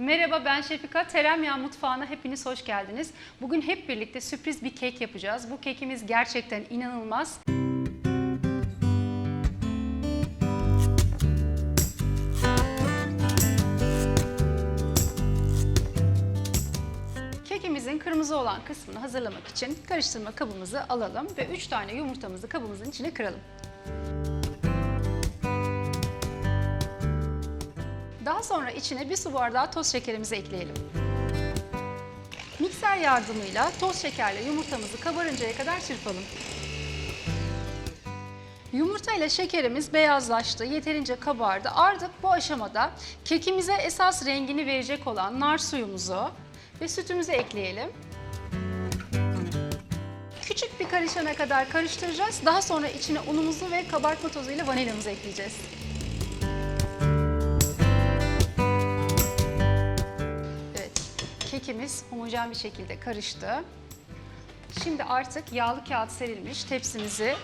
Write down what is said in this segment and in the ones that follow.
Merhaba ben Şefika. Teremya Mutfağı'na hepiniz hoş geldiniz. Bugün hep birlikte sürpriz bir kek yapacağız. Bu kekimiz gerçekten inanılmaz. Kekimizin kırmızı olan kısmını hazırlamak için karıştırma kabımızı alalım ve 3 tane yumurtamızı kabımızın içine kıralım. Daha sonra içine bir su bardağı toz şekerimizi ekleyelim. Mikser yardımıyla toz şekerle yumurtamızı kabarıncaya kadar çırpalım. Yumurta ile şekerimiz beyazlaştı, yeterince kabardı. Artık bu aşamada kekimize esas rengini verecek olan nar suyumuzu ve sütümüzü ekleyelim. Küçük bir karışana kadar karıştıracağız. Daha sonra içine unumuzu ve kabartma tozuyla vanilyamızı ekleyeceğiz. Kekimiz homojen bir şekilde karıştı. Şimdi artık yağlı kağıt serilmiş tepsimizi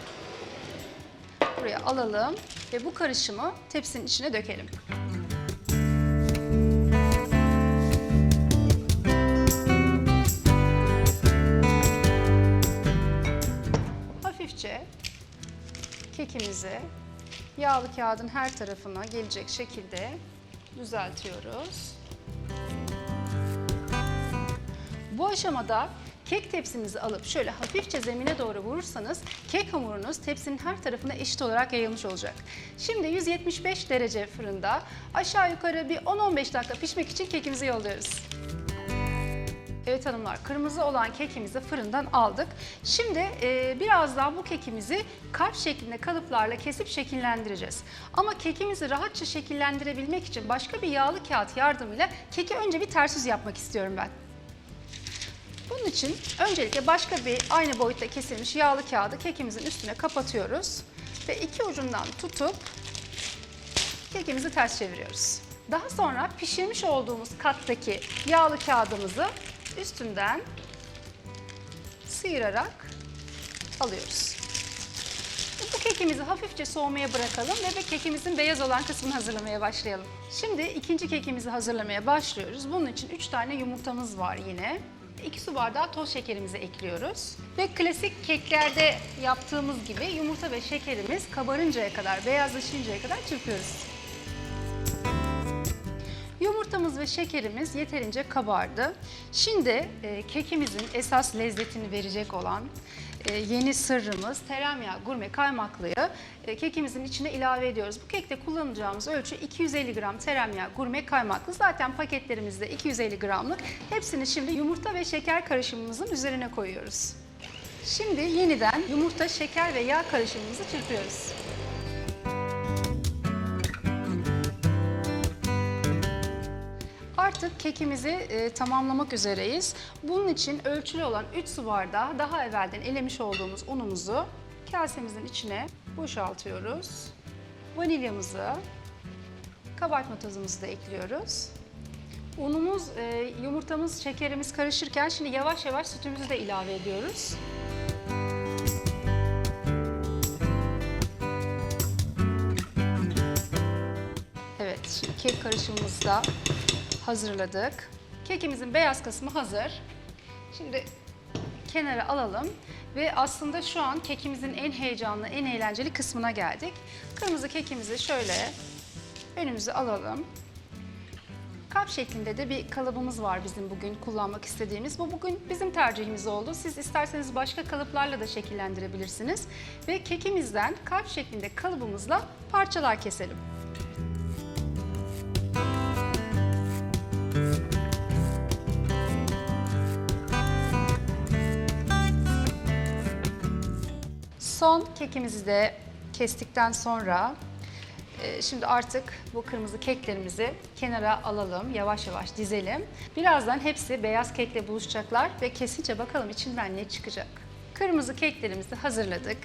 buraya alalım ve bu karışımı tepsinin içine dökelim. Hafifçe kekimizi yağlı kağıdın her tarafına gelecek şekilde düzeltiyoruz. Aşamada kek tepsinizi alıp şöyle hafifçe zemine doğru vurursanız kek hamurunuz tepsinin her tarafına eşit olarak yayılmış olacak. Şimdi 175 derece fırında aşağı yukarı bir 10-15 dakika pişmek için kekimizi yolluyoruz. Evet hanımlar, kırmızı olan kekimizi fırından aldık. Şimdi e, birazdan bu kekimizi kalp şeklinde kalıplarla kesip şekillendireceğiz. Ama kekimizi rahatça şekillendirebilmek için başka bir yağlı kağıt yardımıyla keki önce bir ters yüz yapmak istiyorum ben. İçin öncelikle başka bir aynı boyutta kesilmiş yağlı kağıdı kekimizin üstüne kapatıyoruz. Ve iki ucundan tutup kekimizi ters çeviriyoruz. Daha sonra pişirmiş olduğumuz kattaki yağlı kağıdımızı üstünden sıyırarak alıyoruz. Bu kekimizi hafifçe soğumaya bırakalım ve kekimizin beyaz olan kısmını hazırlamaya başlayalım. Şimdi ikinci kekimizi hazırlamaya başlıyoruz. Bunun için 3 tane yumurtamız var yine. 2 su bardağı toz şekerimizi ekliyoruz. Ve klasik keklerde yaptığımız gibi yumurta ve şekerimiz kabarıncaya kadar, beyazlaşıncaya kadar çırpıyoruz. Yumurtamız ve şekerimiz yeterince kabardı. Şimdi e, kekimizin esas lezzetini verecek olan e, yeni sırrımız teremyağı gurme kaymaklıyı e, kekimizin içine ilave ediyoruz. Bu kekte kullanacağımız ölçü 250 gram teremyağı gurme kaymaklı. Zaten paketlerimizde 250 gramlık. Hepsini şimdi yumurta ve şeker karışımımızın üzerine koyuyoruz. Şimdi yeniden yumurta, şeker ve yağ karışımımızı çırpıyoruz. Artık kekimizi e, tamamlamak üzereyiz. Bunun için ölçülü olan 3 su bardağı daha evvelden elemiş olduğumuz unumuzu kasemizin içine boşaltıyoruz. Vanilyamızı, kabartma tozumuzu da ekliyoruz. Unumuz, e, yumurtamız, şekerimiz karışırken şimdi yavaş yavaş sütümüzü de ilave ediyoruz. Evet, şimdi kek karışımımızı da hazırladık. Kekimizin beyaz kısmı hazır. Şimdi kenara alalım ve aslında şu an kekimizin en heyecanlı, en eğlenceli kısmına geldik. Kırmızı kekimizi şöyle önümüze alalım. Kalp şeklinde de bir kalıbımız var bizim bugün kullanmak istediğimiz. Bu bugün bizim tercihimiz oldu. Siz isterseniz başka kalıplarla da şekillendirebilirsiniz. Ve kekimizden kalp şeklinde kalıbımızla parçalar keselim. Son kekimizi de kestikten sonra e, şimdi artık bu kırmızı keklerimizi kenara alalım, yavaş yavaş dizelim. Birazdan hepsi beyaz kekle buluşacaklar ve kesince bakalım içinden ne çıkacak. Kırmızı keklerimizi hazırladık.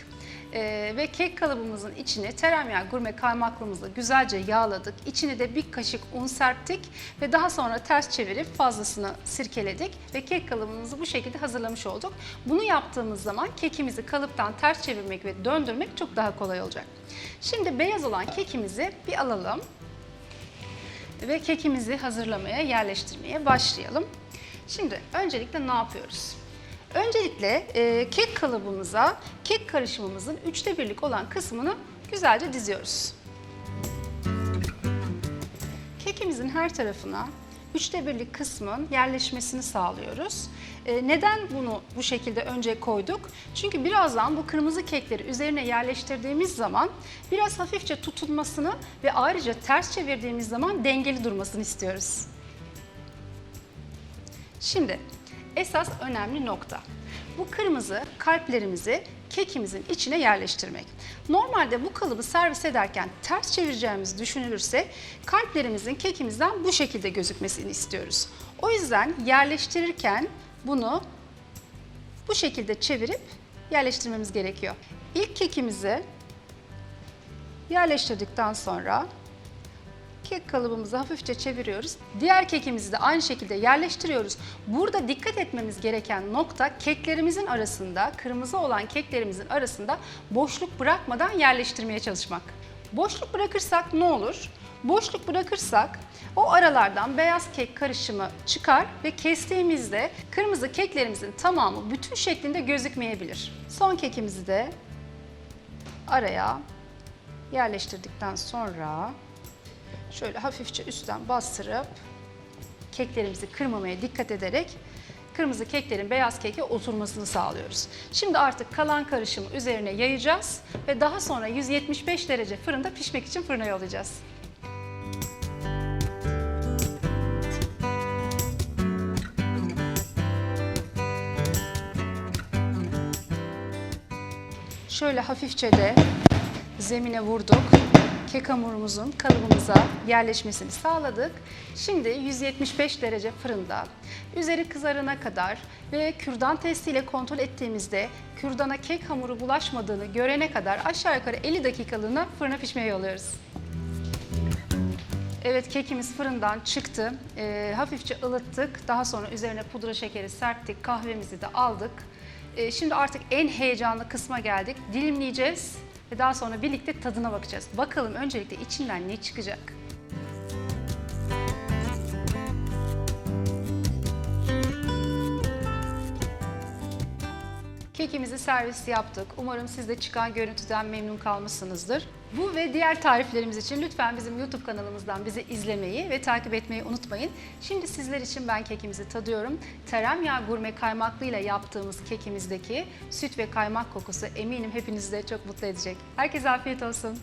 E, ve kek kalıbımızın içine teremyağı gurme kaymaklımızla güzelce yağladık. İçine de bir kaşık un serptik ve daha sonra ters çevirip fazlasını sirkeledik ve kek kalıbımızı bu şekilde hazırlamış olduk. Bunu yaptığımız zaman kekimizi kalıptan ters çevirmek ve döndürmek çok daha kolay olacak. Şimdi beyaz olan kekimizi bir alalım. ve kekimizi hazırlamaya, yerleştirmeye başlayalım. Şimdi öncelikle ne yapıyoruz? Öncelikle e, kek kalıbımıza kek karışımımızın üçte birlik olan kısmını güzelce diziyoruz. Kekimizin her tarafına üçte birlik kısmın yerleşmesini sağlıyoruz. E, neden bunu bu şekilde önce koyduk? Çünkü birazdan bu kırmızı kekleri üzerine yerleştirdiğimiz zaman biraz hafifçe tutulmasını ve ayrıca ters çevirdiğimiz zaman dengeli durmasını istiyoruz. Şimdi esas önemli nokta. Bu kırmızı kalplerimizi kekimizin içine yerleştirmek. Normalde bu kalıbı servis ederken ters çevireceğimiz düşünülürse kalplerimizin kekimizden bu şekilde gözükmesini istiyoruz. O yüzden yerleştirirken bunu bu şekilde çevirip yerleştirmemiz gerekiyor. İlk kekimizi yerleştirdikten sonra kek kalıbımızı hafifçe çeviriyoruz. Diğer kekimizi de aynı şekilde yerleştiriyoruz. Burada dikkat etmemiz gereken nokta keklerimizin arasında, kırmızı olan keklerimizin arasında boşluk bırakmadan yerleştirmeye çalışmak. Boşluk bırakırsak ne olur? Boşluk bırakırsak o aralardan beyaz kek karışımı çıkar ve kestiğimizde kırmızı keklerimizin tamamı bütün şeklinde gözükmeyebilir. Son kekimizi de araya yerleştirdikten sonra şöyle hafifçe üstten bastırıp keklerimizi kırmamaya dikkat ederek kırmızı keklerin beyaz keke oturmasını sağlıyoruz. Şimdi artık kalan karışımı üzerine yayacağız ve daha sonra 175 derece fırında pişmek için fırına yollayacağız. Şöyle hafifçe de zemine vurduk. Kek hamurumuzun kalıbımıza yerleşmesini sağladık. Şimdi 175 derece fırında üzeri kızarana kadar ve kürdan testiyle kontrol ettiğimizde kürdana kek hamuru bulaşmadığını görene kadar aşağı yukarı 50 dakikalığına fırına pişmeye yolluyoruz. Evet kekimiz fırından çıktı. Ee, hafifçe ılıttık. Daha sonra üzerine pudra şekeri serptik. Kahvemizi de aldık. Ee, şimdi artık en heyecanlı kısma geldik. Dilimleyeceğiz ve daha sonra birlikte tadına bakacağız. Bakalım öncelikle içinden ne çıkacak? Kekimizi servis yaptık. Umarım siz de çıkan görüntüden memnun kalmışsınızdır. Bu ve diğer tariflerimiz için lütfen bizim YouTube kanalımızdan bizi izlemeyi ve takip etmeyi unutmayın. Şimdi sizler için ben kekimizi tadıyorum. Teremyağı gurme kaymaklıyla yaptığımız kekimizdeki süt ve kaymak kokusu eminim hepinizi de çok mutlu edecek. Herkese afiyet olsun.